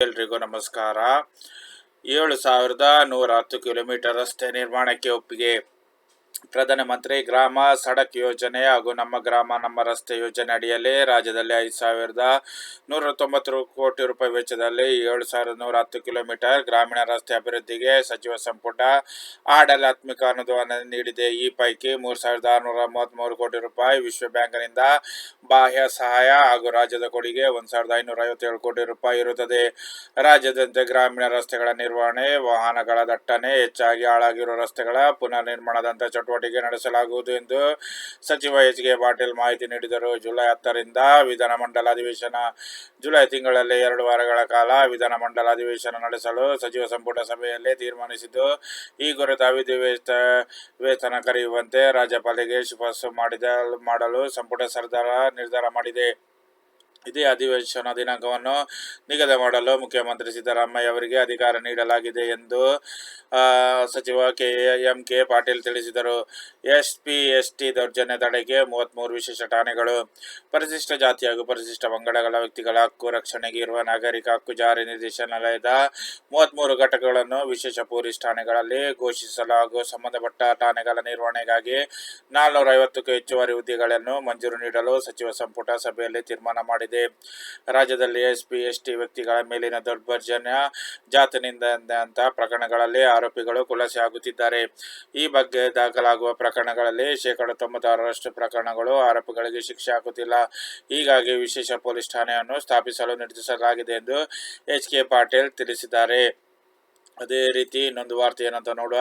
ಎಲ್ರಿಗೂ ನಮಸ್ಕಾರ. ಏಳು ಸಾವಿರದ ನೂರ ಹತ್ತು ಕಿಲೋಮೀಟರ್ ರಸ್ತೆ ನಿರ್ಮಾಣಕ್ಕೆ ಒಪ್ಪಿಗೆ. ಪ್ರಧಾನಮಂತ್ರಿ ಗ್ರಾಮ ಸಡಕ್ ಯೋಜನೆ ಹಾಗೂ ನಮ್ಮ ಗ್ರಾಮ, ನಮ್ಮ ರಸ್ತೆ ಯೋಜನೆ ಅಡಿಯಲ್ಲಿ ರಾಜ್ಯದಲ್ಲಿ ಐದು ಸಾವಿರದ ನೂರ ತೊಂಬತ್ತು ಕೋಟಿ ರೂಪಾಯಿ ವೆಚ್ಚದಲ್ಲಿ ಏಳು ಸಾವಿರದ ನೂರ ಹತ್ತು ಕಿಲೋಮೀಟರ್ ಗ್ರಾಮೀಣ ರಸ್ತೆ ಅಭಿವೃದ್ಧಿಗೆ ಸಚಿವ ಸಂಪುಟ ಆಡಳಿತಾತ್ಮಕ ಅನುದಾನ ನೀಡಿದೆ. ಈ ಪೈಕಿ ಮೂರು ಸಾವಿರದ ಆರುನೂರ ಮೂವತ್ತ್ಮೂರು ಕೋಟಿ ರೂಪಾಯಿ ವಿಶ್ವ ಬ್ಯಾಂಕ್ನಿಂದ ಬಾಹ್ಯ ಸಹಾಯ ಹಾಗೂ ರಾಜ್ಯದ ಕೊಡುಗೆ ಒಂದು ಸಾವಿರದ ಐನೂರ ಐವತ್ತೇಳು ಕೋಟಿ ರೂಪಾಯಿ ಇರುತ್ತದೆ. ರಾಜ್ಯದಂತೆ ಗ್ರಾಮೀಣ ರಸ್ತೆಗಳ ನಿರ್ವಹಣೆ, ವಾಹನಗಳ ದಟ್ಟಣೆ, ಹೆಚ್ಚಾಗಿ ಹಾಳಾಗಿರುವ ರಸ್ತೆಗಳ ಪುನರ್ ನಿರ್ಮಾಣದಂಥ ಚಟುವಟಿಕೆ ನಡೆಸಲಾಗುವುದು ಎಂದು ಸಚಿವ ಎಚ್ ಕೆ ಪಾಟೀಲ್ ಮಾಹಿತಿ ನೀಡಿದರು. ಜುಲೈ ಹತ್ತರಿಂದ ವಿಧಾನಮಂಡಲ ಅಧಿವೇಶನ, ಜುಲೈ ತಿಂಗಳಲ್ಲಿ ಎರಡು ವಾರಗಳ ಕಾಲ ವಿಧಾನಮಂಡಲ ಅಧಿವೇಶನ ನಡೆಸಲು ಸಚಿವ ಸಂಪುಟ ಸಭೆಯಲ್ಲಿ ತೀರ್ಮಾನಿಸಿದ್ದು, ಈ ಕುರಿತು ಅವಿಧಿವೇಶ ವೇತನ ಕರೆಯುವಂತೆ ರಾಜ್ಯಪಾಲರಿಗೆ ಶಿಫಾರಸು ಮಾಡಿದ, ಮಾಡಲು ಸಂಪುಟ ಸರ್ದಾರ ನಿರ್ಧಾರ ಮಾಡಿದೆ. ಇದೇ ಅಧಿವೇಶನ ದಿನಾಂಕವನ್ನು ನಿಗದಿ ಮಾಡಲು ಮುಖ್ಯಮಂತ್ರಿ ಸಿದ್ದರಾಮಯ್ಯ ಅವರಿಗೆ ಅಧಿಕಾರ ನೀಡಲಾಗಿದೆ ಎಂದು ಸಚಿವ ಕೆ ಎಂ ಕೆ ಪಾಟೀಲ್ ತಿಳಿಸಿದರು. ಎಸ್ ಪಿ, ಎಸ್ ಟಿ ದೌರ್ಜನ್ಯ ತಡೆಗೆ ಮೂವತ್ತ್ಮೂರು ವಿಶೇಷ ಠಾಣೆಗಳು, ಪರಿಶಿಷ್ಟ ಜಾತಿ ಹಾಗೂ ಪರಿಶಿಷ್ಟ ಪಂಗಡಗಳ ವ್ಯಕ್ತಿಗಳ ಹಕ್ಕು ರಕ್ಷಣೆಗೆ ಇರುವ ನಾಗರಿಕ ಹಕ್ಕು ಜಾರಿ ನಿರ್ದೇಶನಾಲಯದ ಮೂವತ್ತ್ಮೂರು ಘಟಕಗಳನ್ನು ವಿಶೇಷ ಪೊಲೀಸ್ ಠಾಣೆಗಳಲ್ಲಿ ಘೋಷಿಸಲು ಹಾಗೂ ಸಂಬಂಧಪಟ್ಟ ಠಾಣೆಗಳ ನಿರ್ವಹಣೆಗಾಗಿ ನಾಲ್ನೂರ ಐವತ್ತಕ್ಕೂ ಹೆಚ್ಚುವರಿ ಹುದ್ದೆಗಳನ್ನು ಮಂಜೂರು ನೀಡಲು ಸಚಿವ ಸಂಪುಟ ಸಭೆಯಲ್ಲಿ ತೀರ್ಮಾನ ಮಾಡಿದೆ. ರಾಜ್ಯದಲ್ಲಿ ಎಸ್ ಪಿ, ಎಸ್ ಟಿ ವ್ಯಕ್ತಿಗಳ ಮೇಲಿನ ದೌರ್ಜನ್ಯ, ಜಾತಿನಿಂದ ಪ್ರಕರಣಗಳಲ್ಲಿ ಆರೋಪಿಗಳು ಖುಲಾಸೆ ಆಗುತ್ತಿದ್ದಾರೆ. ಈ ಬಗ್ಗೆ ದಾಖಲಾಗುವ ಪ್ರಕರಣಗಳಲ್ಲಿ ಶೇಕಡ ತೊಂಬತ್ತಾರರಷ್ಟು ಪ್ರಕರಣಗಳು ಆರೋಪಿಗಳಿಗೆ ಶಿಕ್ಷೆ ಆಗುತ್ತಿಲ್ಲ ಹೀಗಾಗಿ ವಿಶೇಷ ಪೊಲೀಸ್ ಠಾಣೆಯನ್ನು ಸ್ಥಾಪಿಸಲು ನಿರ್ಧರಿಸಲಾಗಿದೆ ಎಂದು ಎಚ್ ಕೆ ಪಾಟೀಲ್ ತಿಳಿಸಿದ್ದಾರೆ. ಅದೇ ರೀತಿ ಇನ್ನೊಂದು ವಾರ್ತೆ ಏನಂತ ನೋಡುವ